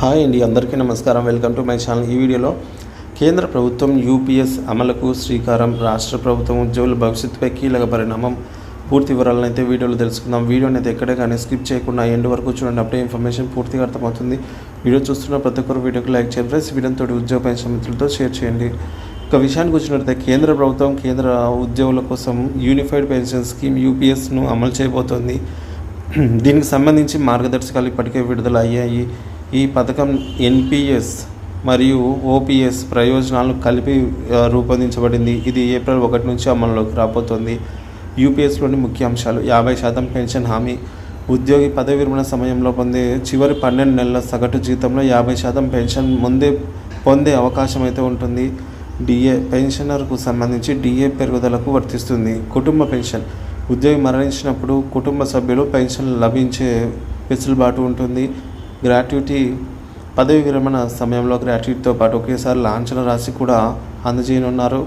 Hi అండి అందరికీ నమస్కారం. Welcome to my channel. ఈ వీడియోలో కేంద్ర ప్రభుత్వం యూపీఎస్ అమలుకు శ్రీకారం రాష్ట్ర ప్రభుత్వం ఉద్యోగుల భవిష్యత్తుపై కీలక పరిణామం పూర్తి వివరాలను అయితే వీడియోలో తెలుసుకుందాం. వీడియోని అయితే ఎక్కడే కానీ స్కిప్ చేయకుండా ఎండ్ వరకు చూడండి. అప్పుడే ఇన్ఫర్మేషన్ పూర్తిగా అర్థమవుతుంది. వీడియో చూస్తున్న ప్రతి ఒక్కరు వీడియోకి లైక్ చేయండి ఫ్రెండ్స్. వీడియోతో ఉద్యోగ పెన్షన్ మిత్రులతో షేర్ చేయండి. ఒక విషయానికి వచ్చినట్లయితే కేంద్ర ప్రభుత్వం కేంద్ర ఉద్యోగుల కోసం యూనిఫైడ్ పెన్షన్ స్కీమ్ యూపీఎస్ను అమలు చేయబోతోంది. దీనికి సంబంధించి మార్గదర్శకాలు ఇప్పటికే విడుదల అయ్యాయి ఈ పథకం ఎన్పిఎస్ మరియు ఓపీఎస్ ప్రయోజనాలను కలిపి రూపొందించబడింది. ఇది ఏప్రిల్ ఒకటి నుంచి అమల్లోకి రాబోతోంది. యూపీఎస్లోని ముఖ్య అంశాలు. యాభై శాతం పెన్షన్ హామీ. ఉద్యోగి పదవి విరమణ సమయంలో పొందే చివరి పన్నెండు నెలల సగటు జీతంలో యాభై శాతం పెన్షన్ ముందే పొందే అవకాశం అయితే ఉంటుంది. డిఏ పెన్షనర్కు సంబంధించి డిఏ పెరుగుదలకు వర్తిస్తుంది. కుటుంబ పెన్షన్. ఉద్యోగి మరణించినప్పుడు కుటుంబ సభ్యులు పెన్షన్ లభించే వెసులుబాటు ఉంటుంది. గ్రాట్యుటీ పదవి విరమణ సమయంలో గ్రాట్యుటీతో పాటు ఒకేసారి లాంఛన రాసి కూడా అందజేయనున్నారు.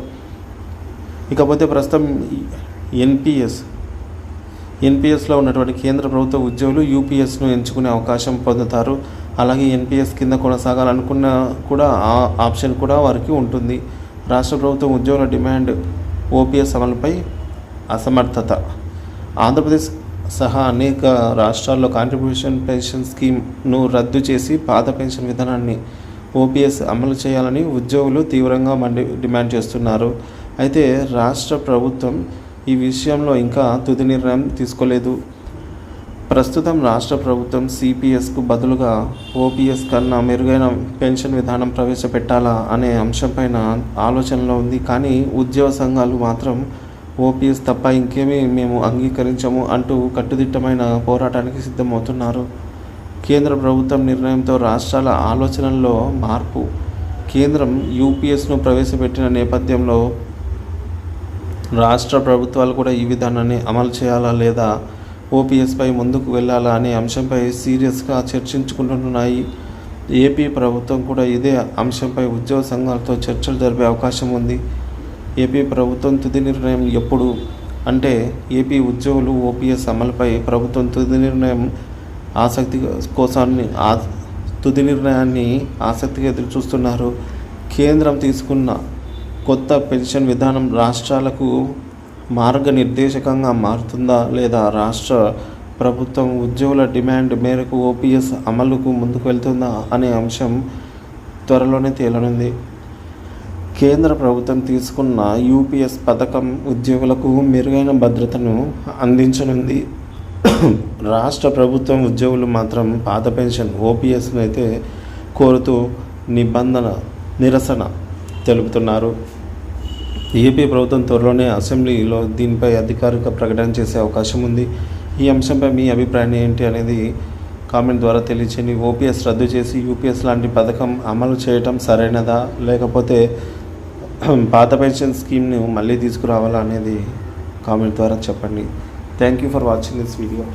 ఇకపోతే ప్రస్తుతం ఎన్పిఎస్ ఎన్పిఎస్లో ఉన్నటువంటి కేంద్ర ప్రభుత్వ ఉద్యోగులు యూపీఎస్ను ఎంచుకునే అవకాశం పొందుతారు. అలాగే ఎన్పిఎస్ కింద కొనసాగాలనుకున్న కూడా ఆ ఆప్షన్ కూడా వారికి ఉంటుంది. రాష్ట్ర ప్రభుత్వం ఉద్యోగుల డిమాండ్ ఓపీఎస్ అమలుపై అసమర్థత. ఆంధ్రప్రదేశ్ సహా అనేక రాష్ట్రాల్లో కాంట్రిబ్యూషన్ పెన్షన్ స్కీమ్ను రద్దు చేసి పాత పెన్షన్ విధానాన్ని ఓపీఎస్ అమలు చేయాలని ఉద్యోగులు తీవ్రంగా మండి డిమాండ్ చేస్తున్నారు. అయితే రాష్ట్ర ప్రభుత్వం ఈ విషయంలో ఇంకా తుది నిర్ణయం తీసుకోలేదు. ప్రస్తుతం రాష్ట్ర ప్రభుత్వం సిపిఎస్కు బదులుగా ఓపీఎస్ కన్నా మెరుగైన పెన్షన్ విధానం ప్రవేశపెట్టాలా అనే అంశంపైన ఆలోచనలో ఉంది. కానీ ఉద్యోగ సంఘాలు మాత్రం ఓపీఎస్ తప్ప ఇంకేమీ మేము అంగీకరించము అంటూ కట్టుదిట్టమైన పోరాటానికి సిద్ధమవుతున్నారు. కేంద్ర ప్రభుత్వం నిర్ణయంతో రాష్ట్రాల ఆలోచనల్లో మార్పు. కేంద్రం యూపీఎస్ను ప్రవేశపెట్టిన నేపథ్యంలో రాష్ట్ర ప్రభుత్వాలు కూడా ఈ విధానాన్ని అమలు చేయాలా లేదా ఓపీఎస్పై ముందుకు వెళ్ళాలా అనే అంశంపై సీరియస్గా చర్చించుకుంటున్నాయి. ఏపీ ప్రభుత్వం కూడా ఇదే అంశంపై ఉద్యోగ సంఘాలతో చర్చలు జరిపే అవకాశం ఉంది. ఏపీ ప్రభుత్వం తుది నిర్ణయం ఎప్పుడు? అంటే ఏపీ ఉద్యోగులు ఓపీఎస్ అమలుపై ప్రభుత్వం తుది నిర్ణయం ఆసక్తి కోసాన్ని తుది నిర్ణయాన్ని ఆసక్తిగా ఎదురు చూస్తున్నారు కేంద్రం తీసుకున్న కొత్త పెన్షన్ విధానం రాష్ట్రాలకు మార్గనిర్దేశకంగా మారుతుందా లేదా? రాష్ట్ర ప్రభుత్వం ఉద్యోగుల డిమాండ్ మేరకు ఓపీఎస్ అమలుకు ముందుకు వెళ్తుందా అనే అంశం త్వరలోనే తేలనుంది. కేంద్ర ప్రభుత్వం తీసుకున్న యూపీఎస్ పథకం ఉద్యోగులకు మెరుగైన భద్రతను అందించనుంది. రాష్ట్ర ప్రభుత్వం ఉద్యోగులు మాత్రం పాత పెన్షన్ ఓపీఎస్ను అయితే కోరుతూ నిబంధన నిరసన తెలుపుతున్నారు. ఏపీ ప్రభుత్వం త్వరలోనే అసెంబ్లీలో దీనిపై అధికారిక ప్రకటన చేసే అవకాశం ఉంది. ఈ అంశంపై మీ అభిప్రాయం ఏంటి అనేది కామెంట్ ద్వారా తెలియచేయండి. ఓపీఎస్ రద్దు చేసి యూపీఎస్ లాంటి పథకం అమలు చేయటం సరైనదా? లేకపోతే పాత పెన్షన్ స్కీమ్ను మళ్ళీ తీసుకురావాలా అనేది కామెంట్ ద్వారా చెప్పండి. Thank you for watching this video.